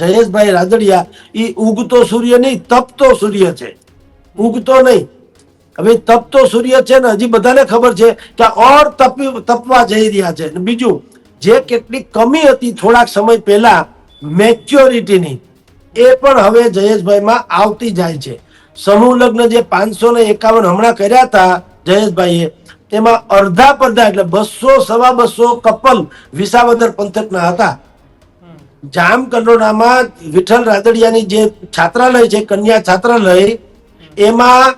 જયેશભાઈ રાદડિયા એ ઉગતો સૂર્ય નહીં, તપતો સૂર્ય છે. ઉગતો નહીં. હવે તપતો સૂર્ય છે ને, હજી બધાને ખબર છે કે ઓર તપી, તપવા જઈ રહ્યા છે. બીજું, જે કેટલી કમી હતી થોડાક સમય પહેલા, મેચ્યોરિટીની, એ પણ હવે જયેશભાઈમાં આવતી જાય છે. સમૂહ લગ્ન જે પાંચસો ને એકાવન હમણાં કર્યા હતા જયેશભાઈએ, તેમાં અડધા પડધા એટલે બસો, સવા બસો કપલ વિસાવદર પંથકના હતા. જામ કંડોળામાં વિઠ્ઠલ રાદડિયાની જે છાત્રાલય છે, કન્યા છાત્રાલય, એમાં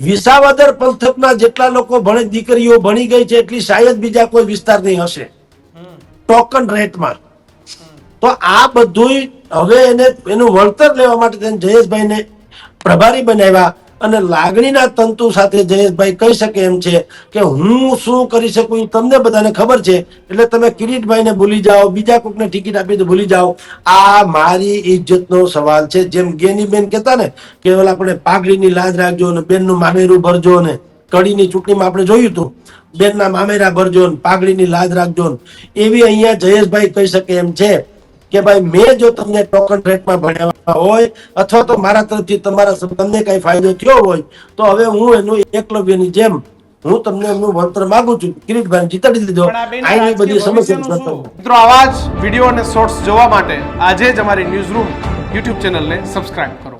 વિસાવદર પંથકના જેટલા લોકો ભણે, દીકરીઓ ભણી ગઈ છે એટલી શાયદ બીજા કોઈ વિસ્તાર નહીં હશે. ટોકન રેટમાં. તો આ બધું હવે એને, એનું વળતર લેવા માટે જયેશભાઈને પ્રભારી બનાવ્યા. અને લાગણીના તંતુ સાથે જયેશભાઈ કહી શકે એમ છે કે હું શું કરી શકું એ તમને બધાને ખબર છે. એટલે તમે કિરીટભાઈને ભૂલી જાઓ, બીજા કોકને ટિકિટ આપી તો ભૂલી જાઓ. આ મારી ઇજ્જતનો સવાલ છે. જેમ ગેનીબેન કહેતા ને કે ઓલા આપણે પાઘડીની લાજ રાખજો ને બેનનું મામેરું ભરજો ને કડીની ચૂંટણીમાં આપણે જોયું હતું. બેનના મામેરા ભરજો ને પાઘડીની લાજ રાખજો ને. એવી અહીંયા જયેશભાઈ કહી શકે એમ છે કે ભાઈ મેં જો તમને ટોકન રેટમાં ભણાવ્યા હોય અથવા તો મારા તરફથી તમારા તમને કઈ ફાયદો થયો હોય તો હવે હું એનું એકલવ્યની જેમ હું તમને એમનું વળતર માંગુ છું. કિરીટભાઈ જીતાડી દીધો. આની બધી સમસ્યા? મિત્રો આવા જ વીડિયો અને શોર્ટ્સ જોવા માટે આજે જ અમારી ન્યૂઝ રૂમ યુટ્યુબ ચેનલને સબસ્ક્રાઇબ કરો.